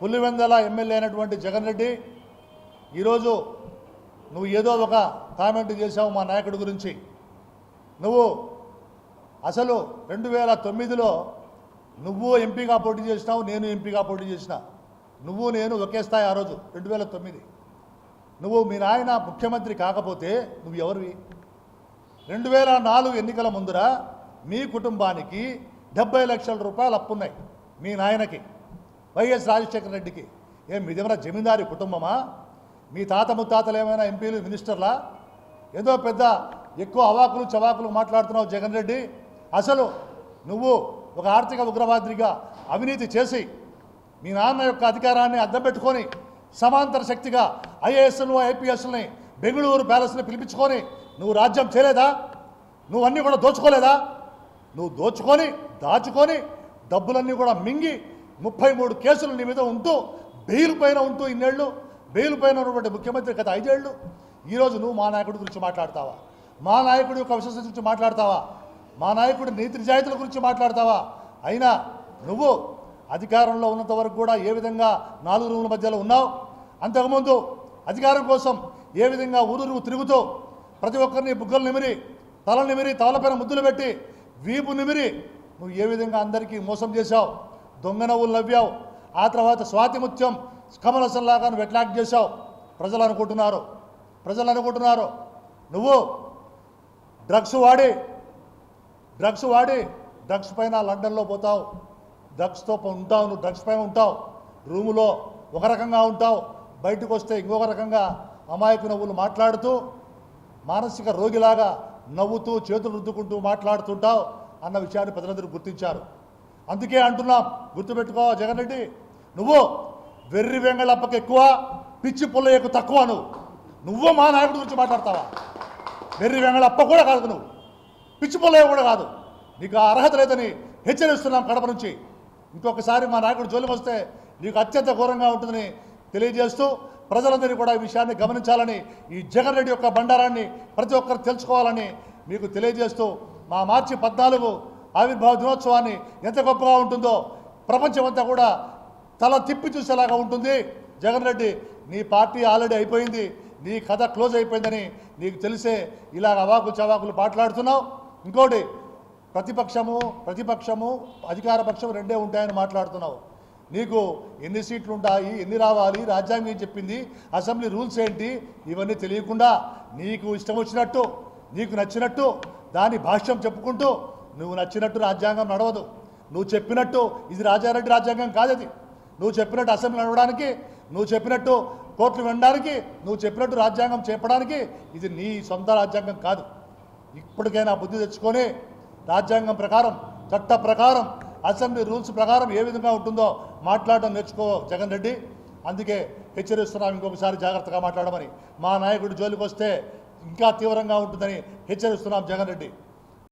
Pulivendula MLA అయినటువంటి జగన్ రెడ్డి ఈరోజు నువ్వు ఏదో ఒక కామెంట్ చేశావు మా నాయకుడి గురించి. నువ్వు అసలు రెండు వేల తొమ్మిదిలో నువ్వు ఎంపీగా పోటీ చేసినావు నేను ఎంపీగా పోటీ చేసిన. నువ్వు నేను ఒకే స్థాయి ఆ రోజు రెండు వేల తొమ్మిది. నువ్వు మీ నాయన ముఖ్యమంత్రి కాకపోతే నువ్వు ఎవరివి? రెండు వేల నాలుగు ఎన్నికల ముందర మీ కుటుంబానికి డెబ్బై లక్షల రూపాయలు అప్పున్నాయి మీ నాయనకి. వైఎస్ రాజశేఖర రెడ్డికి. ఏం మీదేమైనా జమీందారి కుటుంబమా? మీ తాత ముత్తాతలు ఏమైనా ఎంపీలు మినిస్టర్లా? ఏదో పెద్ద ఎక్కువ అవాకులు చవాకులు మాట్లాడుతున్నావు జగన్ రెడ్డి. అసలు నువ్వు ఒక ఆర్థిక ఉగ్రవాదిగా అవినీతి చేసి మీ నాన్న యొక్క అధికారాన్ని అద్దం పెట్టుకొని సమాంతర శక్తిగా ఐఏఎస్ను ఐపీఎస్ని బెంగళూరు ప్యాలెస్ని పిలిపించుకొని నువ్వు రాజ్యం చేయలేదా? నువ్వు అన్నీ కూడా దోచుకోలేదా? నువ్వు దోచుకొని దాచుకొని డబ్బులన్నీ కూడా మింగి ముప్పై మూడు కేసులు నీ మీద ఉంటూ బెయిల్ పైన ఉంటూ ఇన్నేళ్ళు బెయిల్ పైన ఉన్నటువంటి ముఖ్యమంత్రి గత ఐదేళ్ళు. ఈరోజు నువ్వు మా నాయకుడి గురించి మాట్లాడతావా? మా నాయకుడి యొక్క విశ్వసత గురించి మాట్లాడతావా? మా నాయకుడి నీతి నిజాయితీల గురించి మాట్లాడతావా? అయినా నువ్వు అధికారంలో ఉన్నంత వరకు కూడా ఏ విధంగా నాలుగు రూముల మధ్యలో ఉన్నావు? అంతకుముందు అధికారం కోసం ఏ విధంగా ఊరూరు తిరుగుతూ ప్రతి ఒక్కరిని బుగ్గలు నిమిరి తల నిమిరి తలపైన ముద్దులు పెట్టి వీపు నిమిరి నువ్వు ఏ విధంగా అందరికీ మోసం చేశావు? దొంగ నవ్వులు నవ్వావు. ఆ తర్వాత స్వాతి ముత్యం వెట్లాక్ చేశావు. ప్రజలు అనుకుంటున్నారు. ప్రజలు అనుకుంటున్నారు. నువ్వు డ్రగ్స్ వాడి డ్రగ్స్ వాడి డ్రగ్స్ పైన లండన్లో పోతావు. డ్రగ్స్తో ఉంటావు నువ్వు డ్రగ్స్ పైన ఉంటావు. రూములో ఒక రకంగా ఉంటావు. బయటకు వస్తే ఇంకొక రకంగా అమాయకు నవ్వులు మాట్లాడుతూ మానసిక రోగిలాగా నవ్వుతూ చేతులు రుద్దుకుంటూ మాట్లాడుతుంటావు అన్న విషయాన్ని ప్రజలందరూ గుర్తించారు. అందుకే అంటున్నాం. గుర్తుపెట్టుకో జగన్ రెడ్డి. నువ్వు వెర్రి వెంగళప్పకి ఎక్కువ పిచ్చి పుల్లయ్యకు తక్కువ నువ్వు. నువ్వు మా నాయకుడి గురించి మాట్లాడతావా? వెర్రి వెంగళప్ప కూడా కాదు నువ్వు. పిచ్చి పుల్లయ్య కూడా కాదు. నీకు ఆ అర్హత లేదని హెచ్చరిస్తున్నాం కడప నుంచి. ఇంకొకసారి మా నాయకుడు జోలికి వస్తే నీకు అత్యంత ఘోరంగా ఉంటుందని తెలియజేస్తూ ప్రజలందరినీ కూడా ఈ విషయాన్ని గమనించాలని ఈ జగన్ రెడ్డి యొక్క బండారాన్ని ప్రతి ఒక్కరు తెలుసుకోవాలని మీకు తెలియజేస్తూ మా మార్చి పద్నాలుగు ఆవిర్భావ దినోత్సవాన్ని ఎంత గొప్పగా ఉంటుందో ప్రపంచమంతా కూడా తల తిప్పి చూసేలాగా ఉంటుంది. జగన్ రెడ్డి నీ పార్టీ ఆల్రెడీ అయిపోయింది. నీ కథ క్లోజ్ అయిపోయిందని నీకు తెలిసే ఇలాగ అవాకులు చవాకులు మాట్లాడుతున్నావు. ఇంకోటి ప్రతిపక్షము ప్రతిపక్షము అధికార పక్షం రెండే ఉంటాయని మాట్లాడుతున్నావు. నీకు ఎన్ని సీట్లు ఉంటాయి ఎన్ని రావాలి రాజ్యాంగం చెప్పింది అసెంబ్లీ రూల్స్ ఏంటి ఇవన్నీ తెలియకుండా నీకు ఇష్టం వచ్చినట్టు నీకు నచ్చినట్టు దాని భాష్యం చెప్పుకుంటూ నువ్వు నచ్చినట్టు రాజ్యాంగం నడవదు. నువ్వు చెప్పినట్టు ఇది రాజారెడ్డి రాజ్యాంగం కాదది నువ్వు చెప్పినట్టు అసెంబ్లీ నడవడానికి నువ్వు చెప్పినట్టు కోర్టులు వినడానికి నువ్వు చెప్పినట్టు రాజ్యాంగం చేపడానికి ఇది నీ సొంత రాజ్యాంగం కాదు. ఇప్పటికైనా బుద్ధి తెచ్చుకొని రాజ్యాంగం ప్రకారం చట్ట ప్రకారం అసెంబ్లీ రూల్స్ ప్రకారం ఏ విధంగా ఉంటుందో మాట్లాడడం నేర్చుకో జగన్ రెడ్డి. అందుకే హెచ్చరిస్తున్నాం ఇంకొకసారి జాగ్రత్తగా మాట్లాడమని. మా నాయకుడు జోలికి వస్తే ఇంకా తీవ్రంగా ఉంటుందని హెచ్చరిస్తున్నాం జగన్ రెడ్డి.